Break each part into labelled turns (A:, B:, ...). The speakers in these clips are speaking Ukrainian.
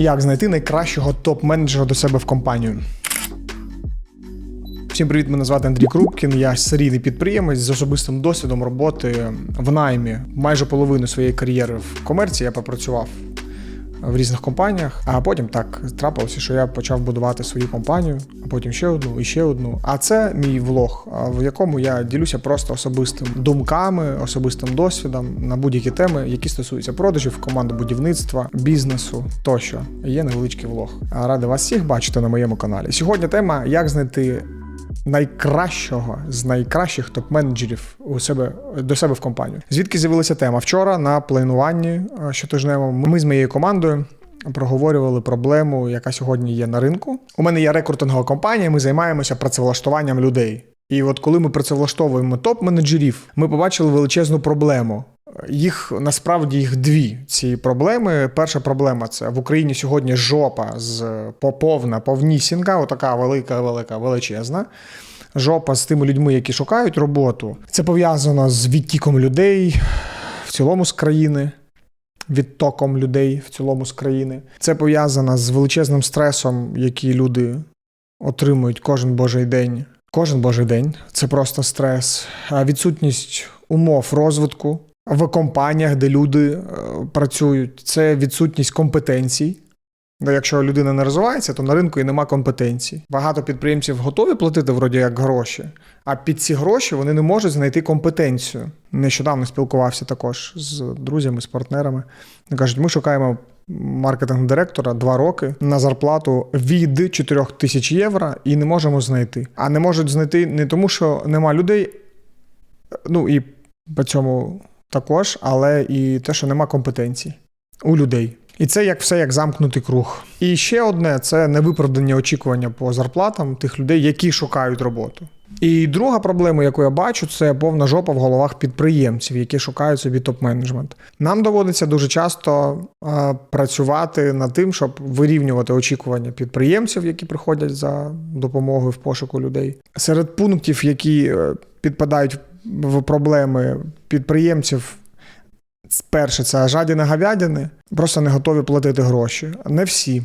A: Як знайти найкращого топ-менеджера до себе в компанію? Всім привіт, мене звати Андрій Крупкін. Я серійний підприємець з особистим досвідом роботи в наймі. Майже половину своєї кар'єри в комерції я попрацював в різних компаніях. А потім так трапилося, що я почав будувати свою компанію, а потім ще одну і ще одну. А це мій влог, в якому я ділюся просто особистим думками, особистим досвідом на будь-які теми, які стосуються продажів, командобудівництва, бізнесу тощо. Є невеличкий влог. А Радий вас всіх бачити на моєму каналі. Сьогодні тема як знайти. Найкращого з найкращих топ-менеджерів у себе до себе в компанію. Звідки з'явилася тема? Вчора на плануванні е, щотижневому ми з моєю командою проговорювали проблему, яка сьогодні є на ринку. У мене є рекрутингова компанія. Ми займаємося працевлаштуванням людей. І от коли ми працевлаштовуємо топ-менеджерів, ми побачили величезну проблему. Їх насправді їх дві ці проблеми. Перша проблема це в Україні сьогодні жопа з поповна, повнісінка, отака велика, велика, величезна. Жопа з тими людьми, які шукають роботу. Це пов'язано з відтіком людей в цілому з країни, відтоком людей в цілому з країни. Це пов'язано з величезним стресом, який люди отримують кожен божий день. Кожен божий день це просто стрес, А відсутність умов розвитку в компаніях, де люди е, працюють, це відсутність компетенцій. Якщо людина не розвивається, то на ринку і нема компетенцій. Багато підприємців готові платити вроді як гроші, а під ці гроші вони не можуть знайти компетенцію. Нещодавно спілкувався також з друзями, з партнерами. Кажуть, ми шукаємо маркетинг-директора два роки на зарплату від 4 тисяч євро і не можемо знайти. А не можуть знайти не тому, що нема людей, ну і по цьому також, але і те, що нема компетенцій у людей. І це як все як замкнутий круг. І ще одне це невиправдані очікування по зарплатам тих людей, які шукають роботу. І друга проблема, яку я бачу, це повна жопа в головах підприємців, які шукають собі топ-менеджмент. Нам доводиться дуже часто е, працювати над тим, щоб вирівнювати очікування підприємців, які приходять за допомогою в пошуку людей. Серед пунктів, які е, підпадають в проблеми підприємців. Перше, це жадіни говядини, просто не готові платити гроші. Не всі.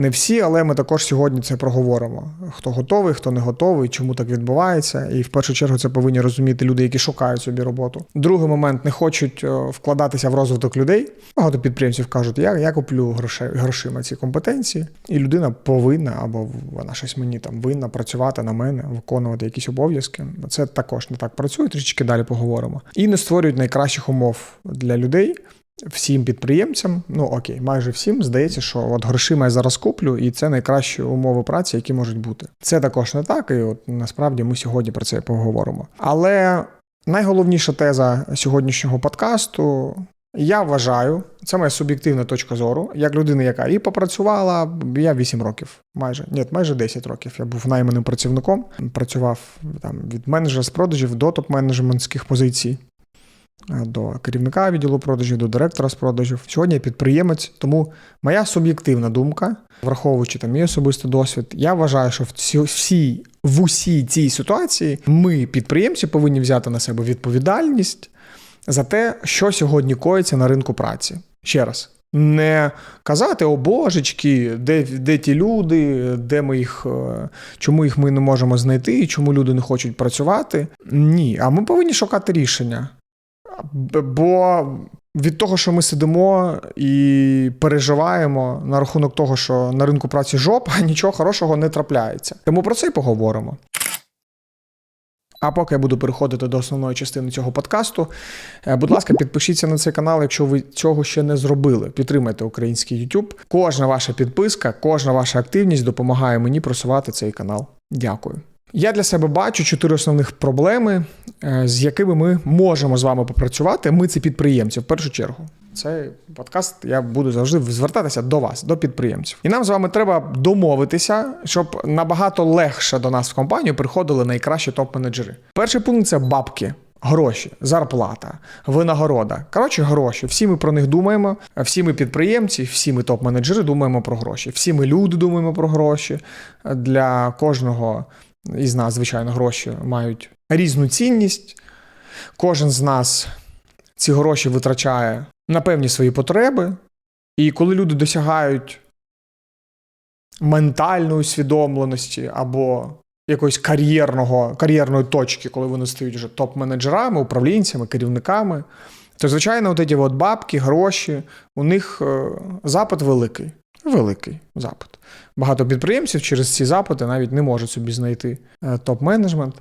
A: Не всі, але ми також сьогодні це проговоримо. Хто готовий, хто не готовий, чому так відбувається. І в першу чергу це повинні розуміти люди, які шукають собі роботу. Другий момент не хочуть е, вкладатися в розвиток людей. Багато підприємців кажуть, я, я куплю грошей, грошима ці компетенції, і людина повинна або вона щось мені там винна працювати на мене, виконувати якісь обов'язки. Це також не так працює, трішечки далі поговоримо. І не створюють найкращих умов для людей. Всім підприємцям, ну окей, майже всім здається, що от грошима я зараз куплю, і це найкращі умови праці, які можуть бути. Це також не так, і от насправді ми сьогодні про це поговоримо. Але найголовніша теза сьогоднішнього подкасту. Я вважаю, це моя суб'єктивна точка зору, як людина, яка і попрацювала, я 8 років, майже ні, майже 10 років. Я був найманим працівником, працював там від менеджера з продажів до топ-менеджментських позицій до керівника відділу продажів, до директора з продажів. Сьогодні я підприємець, тому моя суб'єктивна думка, враховуючи там мій особистий досвід, я вважаю, що в всій, в усій цій ситуації ми, підприємці, повинні взяти на себе відповідальність за те, що сьогодні коїться на ринку праці. Ще раз. Не казати, о божечки, де де ті люди, де ми їх, е, чому їх ми не можемо знайти, чому люди не хочуть працювати. Ні, а ми повинні шукати рішення. Бо від того, що ми сидимо і переживаємо на рахунок того, що на ринку праці жопа, нічого хорошого не трапляється. Тому про це й поговоримо. А поки я буду переходити до основної частини цього подкасту, е, будь ласка, підпишіться на цей канал, якщо ви цього ще не зробили. Підтримайте український YouTube. Кожна ваша підписка, кожна ваша активність допомагає мені просувати цей канал. Дякую. Я для себе бачу чотири основних проблеми, е, з якими ми можемо з вами попрацювати. Ми це підприємці в першу чергу. Цей подкаст я буду завжди звертатися до вас, до підприємців. І нам з вами треба домовитися, щоб набагато легше до нас в компанію приходили найкращі топ-менеджери. Перший пункт це бабки. Гроші, зарплата, винагорода. Коротше, гроші. Всі ми про них думаємо. Всі ми підприємці, всі ми топ-менеджери думаємо про гроші. Всі ми люди думаємо про гроші. Для кожного із нас, звичайно, гроші мають різну цінність. Кожен з нас ці гроші витрачає на певні свої потреби. І коли люди досягають ментальної усвідомленості або якоїсь кар'єрного, кар'єрної точки, коли вони стають вже топ-менеджерами, управлінцями, керівниками, то, звичайно, от ці от бабки, гроші, у них е, запит великий. Великий запит. Багато підприємців через ці запити навіть не можуть собі знайти е, топ-менеджмент,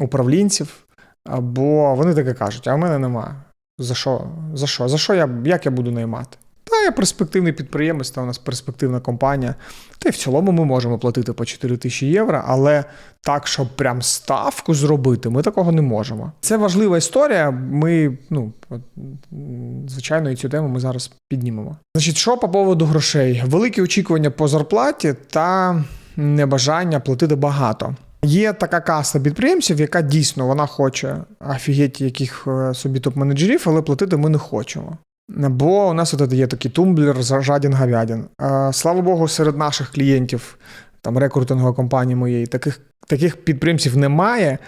A: управлінців, або вони таке кажуть, а в мене нема. За що? За що? За що я, як я буду наймати? Я перспективний підприємець, та у нас перспективна компанія. Та й в цілому ми можемо платити по 4 тисячі євро, але так, щоб прям ставку зробити, ми такого не можемо. Це важлива історія. Ми, ну, звичайно, і цю тему ми зараз піднімемо. Значить, що по поводу грошей? Великі очікування по зарплаті та небажання платити багато. Є така каста підприємців, яка дійсно вона хоче офігеть яких е, собі топ-менеджерів, але платити ми не хочемо. Бо у нас от є такий тумблер за жадін говядін. Слава Богу, серед наших клієнтів, там рекрутингової компанії моєї, таких, таких підприємців немає.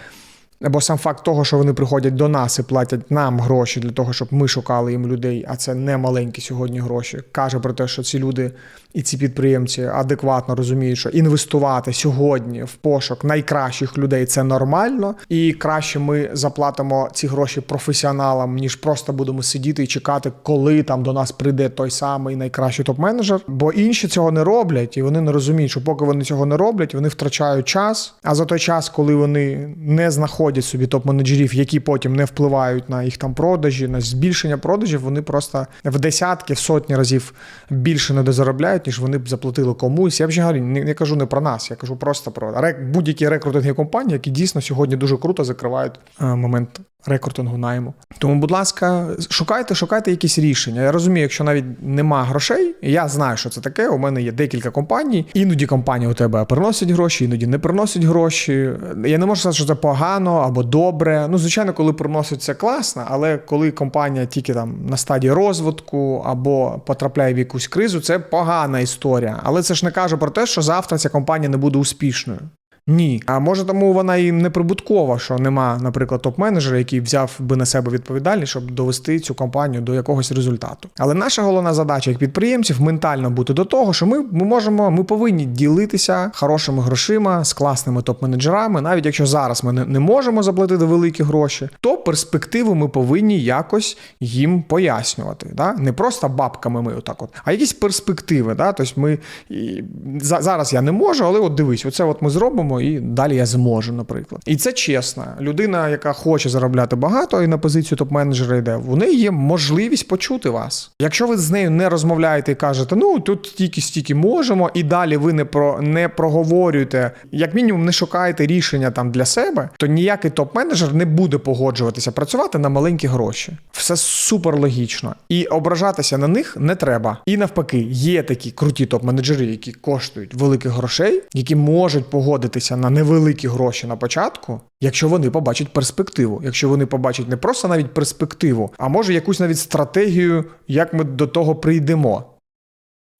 A: Бо сам факт того, що вони приходять до нас і платять нам гроші для того, щоб ми шукали їм людей, а це не маленькі сьогодні гроші, каже про те, що ці люди і ці підприємці адекватно розуміють, що інвестувати сьогодні в пошук найкращих людей це нормально, і краще ми заплатимо ці гроші професіоналам, ніж просто будемо сидіти і чекати, коли там до нас прийде той самий найкращий топ-менеджер. Бо інші цього не роблять, і вони не розуміють, що поки вони цього не роблять, вони втрачають час. А за той час, коли вони не знаходять собі топ-менеджерів, які потім не впливають на їх там продажі, на збільшення продажів, вони просто в десятки, в сотні разів більше недозаробляють, ніж вони б заплатили комусь. Я вже не, не кажу не про нас, я кажу просто про будь-які рекрутингові компанії, які дійсно сьогодні дуже круто закривають е, момент рекрутингу найму. Тому, будь ласка, шукайте, шукайте якісь рішення. Я розумію, якщо навіть нема грошей, я знаю, що це таке. У мене є декілька компаній. Іноді компанії у тебе приносять гроші, іноді не приносять гроші. Я не можу сказати, що це погано або добре. Ну, звичайно, коли приносять це класно, але коли компанія тільки там на стадії розвитку або потрапляє в якусь кризу, це погана історія. Але це ж не каже про те, що завтра ця компанія не буде успішною. Ні. А може тому вона і не прибуткова, що нема, наприклад, топ-менеджера, який взяв би на себе відповідальність, щоб довести цю компанію до якогось результату. Але наша головна задача як підприємців ментально бути до того, що ми, ми можемо, ми повинні ділитися хорошими грошима з класними топ-менеджерами. Навіть якщо зараз ми не, можемо заплатити великі гроші, то перспективу ми повинні якось їм пояснювати. Да? Не просто бабками ми отак, от, а якісь перспективи. Да? Тобто ми і, за, зараз я не можу, але от дивись, оце от ми зробимо, і далі я зможу, наприклад. І це чесно. Людина, яка хоче заробляти багато і на позицію топ-менеджера йде, в неї є можливість почути вас. Якщо ви з нею не розмовляєте і кажете, ну тут тільки стільки можемо, і далі ви не про не проговорюєте, як мінімум, не шукаєте рішення там для себе, то ніякий топ-менеджер не буде погоджуватися працювати на маленькі гроші. Все супер логічно. І ображатися на них не треба. І навпаки, є такі круті топ-менеджери, які коштують великих грошей, які можуть погодитися на невеликі гроші на початку, якщо вони побачать перспективу, якщо вони побачать не просто навіть перспективу, а може якусь навіть стратегію, як ми до того прийдемо.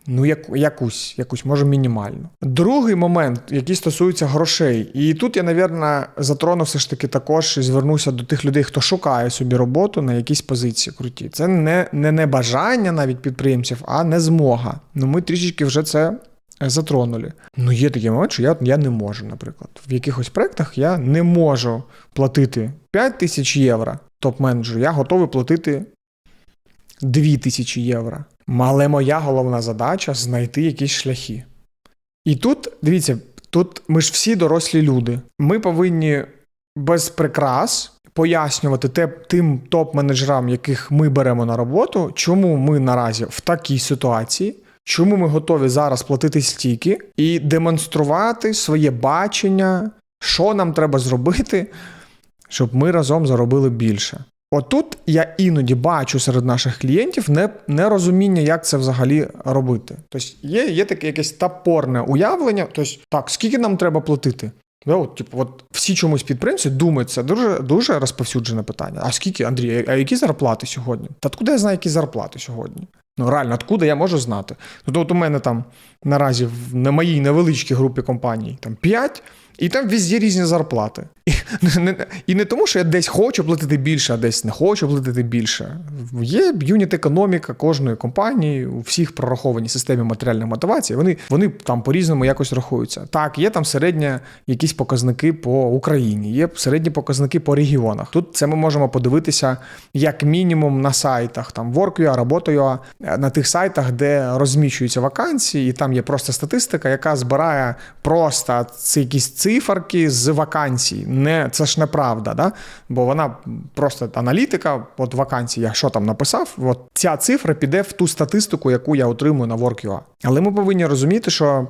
A: Ну, як, якусь, якусь, може, мінімальну. Другий момент, який стосується грошей. І тут я, навірно, затрону все ж таки також і звернуся до тих людей, хто шукає собі роботу на якійсь позиції круті. Це не, не, не бажання навіть підприємців, а не змога. Ну, ми трішечки вже це затронули. Ну, є такий момент, що я, я не можу, наприклад. В якихось проєктах я не можу платити 5 тисяч євро топ-менеджеру, я готовий платити 2 тисячі євро. Але моя головна задача знайти якісь шляхи. І тут, дивіться, тут ми ж всі дорослі люди. Ми повинні без прикрас пояснювати те, тим топ-менеджерам, яких ми беремо на роботу, чому ми наразі в такій ситуації, чому ми готові зараз платити стільки, і демонструвати своє бачення, що нам треба зробити, щоб ми разом заробили більше. Отут я іноді бачу серед наших клієнтів не, нерозуміння, як це взагалі робити. Тобто є, є таке якесь топорне уявлення, тобто, так, скільки нам треба платити? Да, от, типу, от всі чомусь підприємці думають, це дуже, дуже розповсюджене питання. А скільки, Андрій, а які зарплати сьогодні? Та откуда я знаю, які зарплати сьогодні? Ну реально, откуда я можу знати? Ну, от у мене там наразі в на моїй невеличкій групі компаній там 5, і там везде різні зарплати. І не, і не тому, що я десь хочу платити більше, а десь не хочу платити більше. Є юніт економіка кожної компанії, у всіх прораховані системі матеріальної мотивації. Вони, вони там по-різному якось рахуються. Так, є там середня якісь показники по Україні, є середні показники по регіонах. Тут це ми можемо подивитися як мінімум на сайтах там Work.ua, Робота.ua, на тих сайтах, де розміщуються вакансії, і там є просто статистика, яка збирає просто ці якісь циферки з вакансій. Не це ж неправда, да? бо вона просто аналітика. От вакансій, я що там написав, от ця цифра піде в ту статистику, яку я отримую на Work.ua. Але ми повинні розуміти, що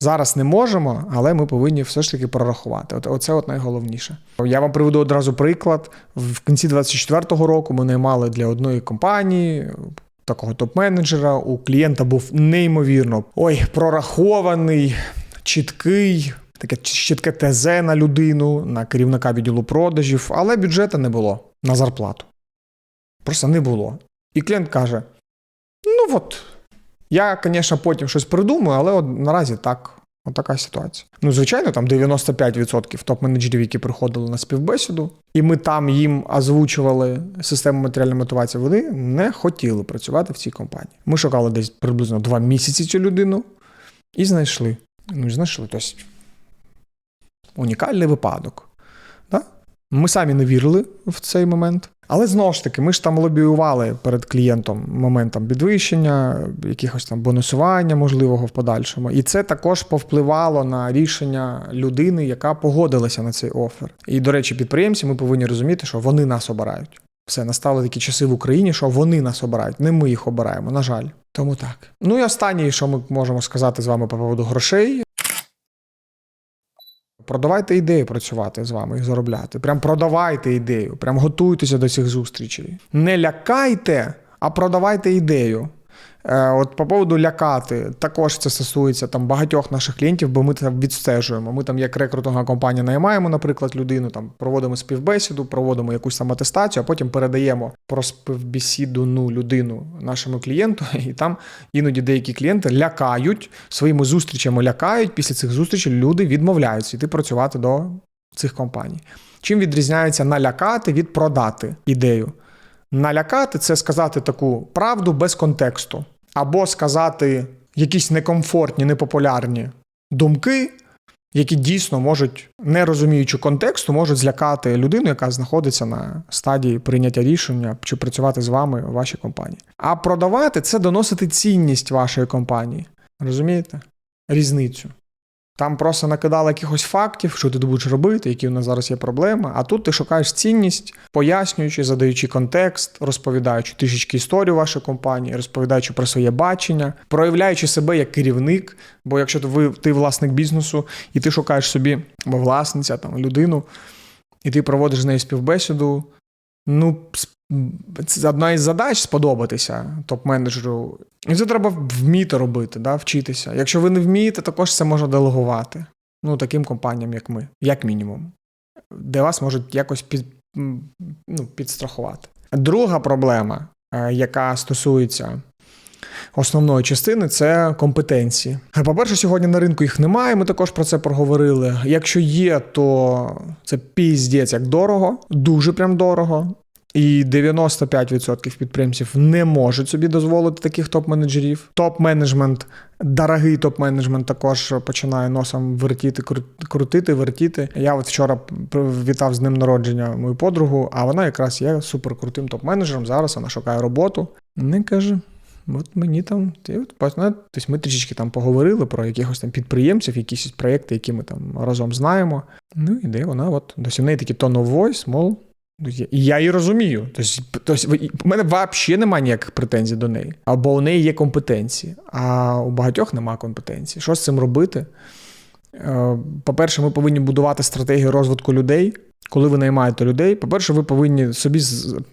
A: зараз не можемо, але ми повинні все ж таки прорахувати. От оце от найголовніше. Я вам приведу одразу приклад. В кінці 24-го року ми наймали для одної компанії. Такого топ-менеджера у клієнта був неймовірно ой, прорахований, чіткий, таке чітке ТЗ на людину, на керівника відділу продажів, але бюджету не було на зарплату. Просто не було. І клієнт каже: ну от, я, звісно, потім щось придумаю, але от наразі так. От така ситуація. Ну, звичайно, там 95% топ-менеджерів, які приходили на співбесіду, і ми там їм озвучували систему матеріальної мотивації, вони не хотіли працювати в цій компанії. Ми шукали десь приблизно два місяці цю людину і знайшли. Ну, знайшли. Тобто унікальний випадок. Да? Ми самі не вірили в цей момент. Але знову ж таки, ми ж там лобіювали перед клієнтом моментом підвищення, якихось там бонусування можливого в подальшому. І це також повпливало на рішення людини, яка погодилася на цей офер. І, до речі, підприємці ми повинні розуміти, що вони нас обирають. Все, настали такі часи в Україні, що вони нас обирають, не ми їх обираємо, на жаль. Тому так. Ну і останнє, що ми можемо сказати з вами по поводу грошей. Продавайте ідею працювати з вами і заробляти. Прям продавайте ідею, прям готуйтеся до цих зустрічей. Не лякайте, а продавайте ідею. Е, От по поводу лякати, також це стосується там багатьох наших клієнтів, бо ми це відстежуємо. Ми там, як рекрутинга компанія, наймаємо, наприклад, людину, там проводимо співбесіду, проводимо якусь там атестацію, а потім передаємо про співбесідну людину нашому клієнту. І там іноді деякі клієнти лякають своїми зустрічами, лякають. Після цих зустрічей люди відмовляються йти працювати до цих компаній. Чим відрізняється налякати від продати ідею? Налякати це сказати таку правду без контексту, або сказати якісь некомфортні, непопулярні думки, які дійсно можуть, не розуміючи контексту, можуть злякати людину, яка знаходиться на стадії прийняття рішення чи працювати з вами в вашій компанії. А продавати це доносити цінність вашої компанії. Розумієте? Різницю. Там просто накидали якихось фактів, що ти будеш робити, які у нас зараз є проблеми. А тут ти шукаєш цінність, пояснюючи, задаючи контекст, розповідаючи трішечки історію вашої компанії, розповідаючи про своє бачення, проявляючи себе як керівник. Бо якщо ви ти власник бізнесу і ти шукаєш собі власниця, там людину, і ти проводиш з нею співбесіду, ну це одна із задач сподобатися топ-менеджеру. І це треба вміти робити, да, вчитися. Якщо ви не вмієте, також це можна делегувати. Ну, таким компаніям, як ми, як мінімум, де вас можуть якось під, ну, підстрахувати. Друга проблема, е, яка стосується основної частини, це компетенції. По-перше, сьогодні на ринку їх немає. Ми також про це проговорили. Якщо є, то це піздець як дорого, дуже прям дорого. І 95% підприємців не можуть собі дозволити таких топ-менеджерів. Топ-менеджмент, дорогий топ-менеджмент також починає носом вертіти, крутити, вертіти. Я от вчора вітав з днем народження мою подругу, а вона якраз є суперкрутим топ-менеджером. Зараз вона шукає роботу. Не каже. От мені там, тобто ми трішечки там поговорили про якихось там підприємців, якісь проєкти, які ми там разом знаємо. Ну і де вона, от досі в неї такий tone of voice, мол, і я її розумію. Тобто, у мене взагалі немає ніяких претензій до неї. Або у неї є компетенції, а у багатьох немає компетенції. Що з цим робити? Е, по-перше, ми повинні будувати стратегію розвитку людей. Коли ви наймаєте людей, по-перше, ви повинні собі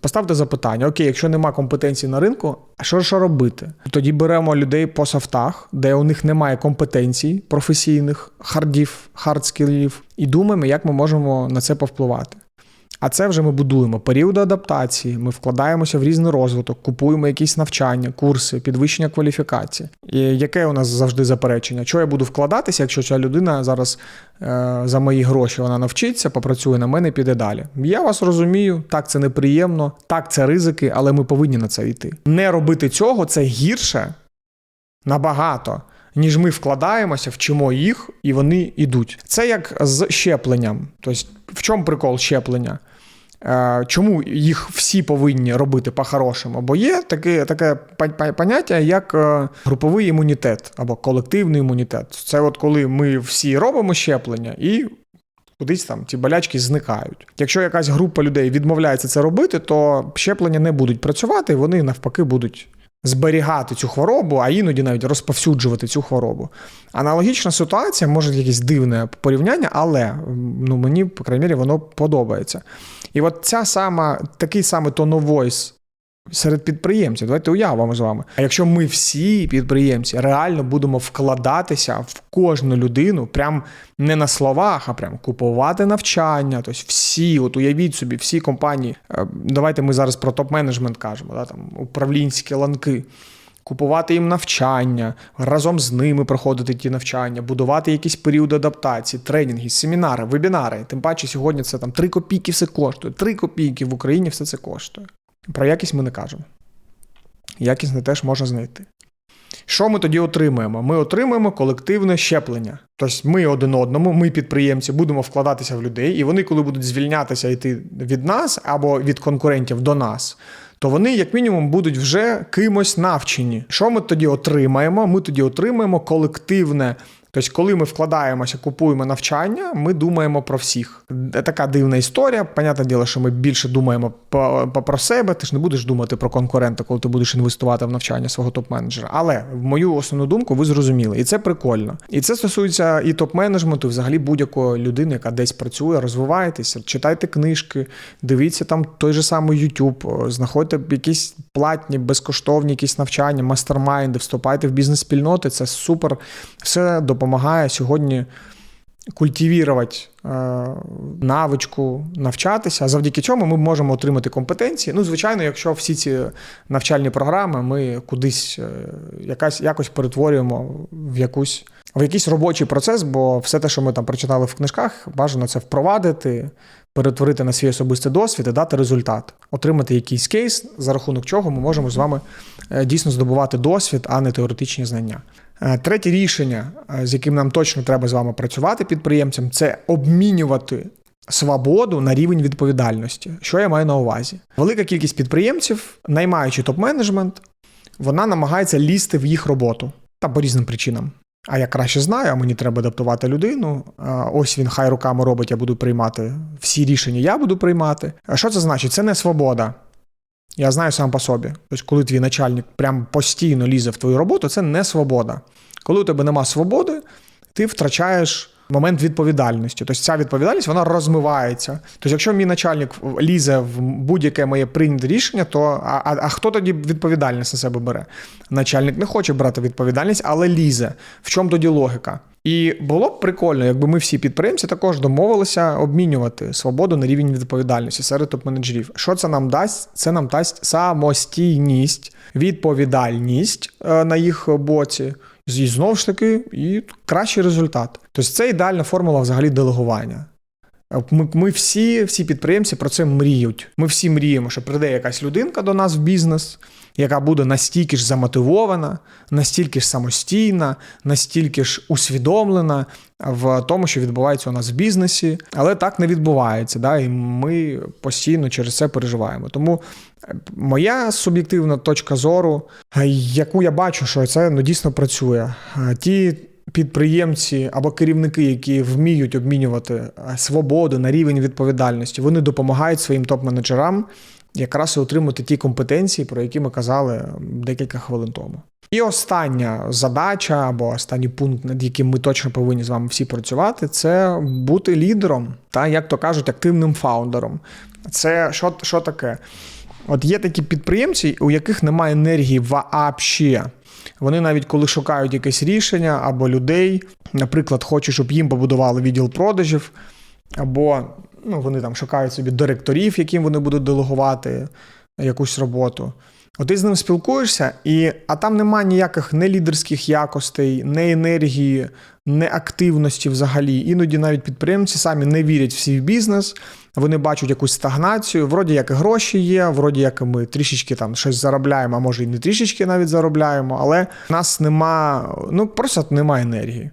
A: поставити запитання: Окей, якщо немає компетенції на ринку, а що що робити? Тоді беремо людей по софтах, де у них немає компетенцій професійних, хардів, хардскілів, і думаємо, як ми можемо на це повпливати. А це вже ми будуємо періоди адаптації, ми вкладаємося в різний розвиток, купуємо якісь навчання, курси, підвищення кваліфікації. І яке у нас завжди заперечення? Чого я буду вкладатися, якщо ця людина зараз е, за мої гроші вона навчиться, попрацює на мене піде далі? Я вас розумію, так це неприємно, так це ризики, але ми повинні на це йти. Не робити цього це гірше набагато. Ніж ми вкладаємося, вчимо їх, і вони йдуть. Це як з щепленням. Тобто, в чому прикол щеплення? Е, Чому їх всі повинні робити по-хорошому? Бо є таке таке поняття, як е, груповий імунітет або колективний імунітет. Це от коли ми всі робимо щеплення і кудись там ці болячки зникають. Якщо якась група людей відмовляється це робити, то щеплення не будуть працювати, вони навпаки будуть. Зберігати цю хворобу, а іноді навіть розповсюджувати цю хворобу. Аналогічна ситуація, може якесь дивне порівняння, але ну, мені, по крайній мірі, воно подобається. І от ця сама, такий of voice серед підприємців. Давайте уявимо з вами. А якщо ми всі підприємці реально будемо вкладатися в кожну людину, прям не на словах, а прям купувати навчання, тобто всі, от уявіть собі, всі компанії. е, Давайте ми зараз про топ-менеджмент кажемо, да, там управлінські ланки. Купувати їм навчання, разом з ними проходити ті навчання, будувати якісь періоди адаптації, тренінги, семінари, вебінари. Тим паче сьогодні це там 3 копійки все коштує. 3 копійки в Україні все це коштує. Про якість ми не кажемо. Якість не теж можна знайти. Що ми тоді отримуємо? Ми отримуємо колективне щеплення. Тобто ми один одному, ми підприємці, будемо вкладатися в людей, і вони, коли будуть звільнятися йти від нас або від конкурентів до нас, то вони, як мінімум, будуть вже кимось навчені. Що ми тоді отримаємо? Ми тоді отримаємо колективне. Тобто, коли ми вкладаємося, купуємо навчання, ми думаємо про всіх. Така дивна історія. Понятне діло, що ми більше думаємо про себе. Ти ж не будеш думати про конкурента, коли ти будеш інвестувати в навчання свого топ-менеджера. Але в мою основну думку ви зрозуміли, і це прикольно. І це стосується і топ-менеджменту, і взагалі будь-якої людини, яка десь працює, розвивайтеся, читайте книжки, дивіться там той же самий YouTube, знаходьте якісь платні, безкоштовні якісь навчання, мастермайнди, вступайте в бізнес-спільноти. Це супер. Все допомагає сьогодні культивірувати е, навичку, навчатися. Завдяки чому ми можемо отримати компетенції. Ну, звичайно, якщо всі ці навчальні програми ми кудись е, якась, якось перетворюємо в якусь. В якийсь робочий процес, бо все те, що ми там прочитали в книжках, бажано це впровадити, перетворити на свій особистий досвід і дати результат, отримати якийсь кейс, за рахунок чого ми можемо з вами е, дійсно здобувати досвід, а не теоретичні знання. Е, Третє рішення, е, з яким нам точно треба з вами працювати підприємцям, це обмінювати свободу на рівень відповідальності. Що я маю на увазі? Велика кількість підприємців, наймаючи топ-менеджмент, вона намагається лізти в їх роботу та по різним причинам. А я краще знаю, а мені треба адаптувати людину. Ось він хай руками робить, я буду приймати всі рішення, я буду приймати. А що це значить? Це не свобода. Я знаю сам по собі. Тобто, коли твій начальник прям постійно лізе в твою роботу, це не свобода. Коли у тебе нема свободи, ти втрачаєш момент відповідальності. Тобто ця відповідальність вона розмивається. Тобто, якщо мій начальник лізе в будь-яке моє прийняте рішення, то а, а, а хто тоді відповідальність на себе бере? Начальник не хоче брати відповідальність, але лізе. В чому тоді логіка? І було б прикольно, якби ми всі підприємці також домовилися обмінювати свободу на рівень відповідальності серед топ-менеджерів. Що це нам дасть? Це нам дасть самостійність, відповідальність е, на їх боці. І знову ж таки, і кращий результат. Тобто це ідеальна формула взагалі делегування. Ми, ми всі, всі підприємці про це мріють. Ми всі мріємо, що прийде якась людинка до нас в бізнес, яка буде настільки ж замотивована, настільки ж самостійна, настільки ж усвідомлена в тому, що відбувається у нас в бізнесі, але так не відбувається. Да? І ми постійно через це переживаємо. Тому моя суб'єктивна точка зору, яку я бачу, що це ну, дійсно працює. Ті підприємці або керівники, які вміють обмінювати свободу на рівень відповідальності, вони допомагають своїм топ-менеджерам якраз і отримати ті компетенції, про які ми казали декілька хвилин тому. І остання задача або останній пункт, над яким ми точно повинні з вами всі працювати, це бути лідером, та як то кажуть, активним фаундером. Це що, що таке? От є такі підприємці, у яких немає енергії вообще. Вони навіть коли шукають якесь рішення або людей, наприклад, хочуть, щоб їм побудували відділ продажів, або Ну, вони там шукають собі директорів, яким вони будуть делегувати якусь роботу. От ти з ним спілкуєшся, і, а там немає ніяких не лідерських якостей, не енергії, не активності взагалі. Іноді навіть підприємці самі не вірять всі в бізнес, вони бачать якусь стагнацію. Вроді як і гроші є, вроді як і ми трішечки там щось заробляємо, а може і не трішечки навіть заробляємо, але в нас нема, ну просто немає енергії.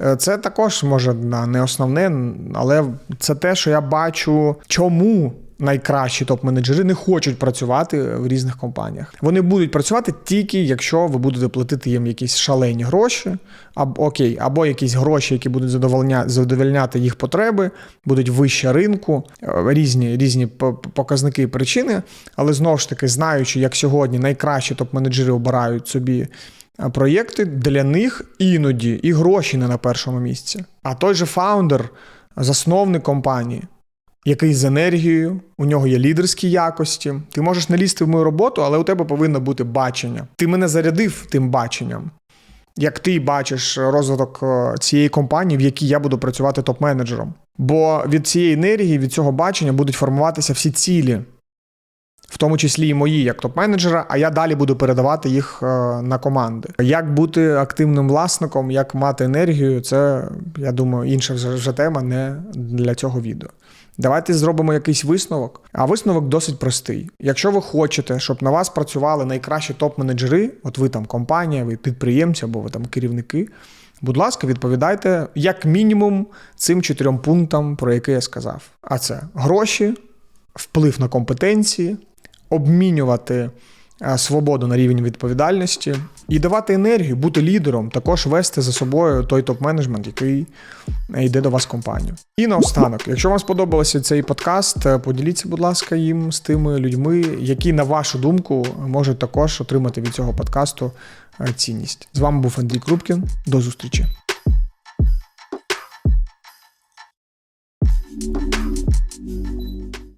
A: Е, Це також може не основне, але це те, що я бачу, чому найкращі топ-менеджери не хочуть працювати в різних компаніях. Вони будуть працювати тільки, якщо ви будете платити їм якісь шалені гроші, або окей, або якісь гроші, які будуть задовольня, задовольняти їх потреби, будуть вище ринку, е, різні, різні по- показники і причини. Але знову ж таки, знаючи, як сьогодні найкращі топ-менеджери обирають собі проєкти для них іноді і гроші не на першому місці. А той же фаундер, засновник компанії, який з енергією, у нього є лідерські якості. Ти можеш не лізти в мою роботу, але у тебе повинно бути бачення. Ти мене зарядив тим баченням. Як ти бачиш розвиток е, цієї компанії, в якій я буду працювати топ-менеджером. Бо від цієї енергії, від цього бачення будуть формуватися всі цілі, в тому числі і мої як топ-менеджера, а я далі буду передавати їх е, на команди. Як бути активним власником, як мати енергію, це я думаю, інша вже, тема не для цього відео. Давайте зробимо якийсь висновок. А висновок досить простий. Якщо ви хочете, щоб на вас працювали найкращі топ-менеджери, от ви там компанія, ви підприємці або ви там керівники. Будь ласка, відповідайте як мінімум цим чотирьом пунктам, про які я сказав. А це гроші, вплив на компетенції, обмінювати е, свободу на рівень відповідальності і давати енергію, бути лідером, також вести за собою той топ-менеджмент, який е, йде до вас в компанію. І наостанок, якщо вам сподобався цей подкаст, е, поділіться, будь ласка, їм з тими людьми, які, на вашу думку, можуть також отримати від цього подкасту цінність. З вами був Андрій Крупкін. До зустрічі.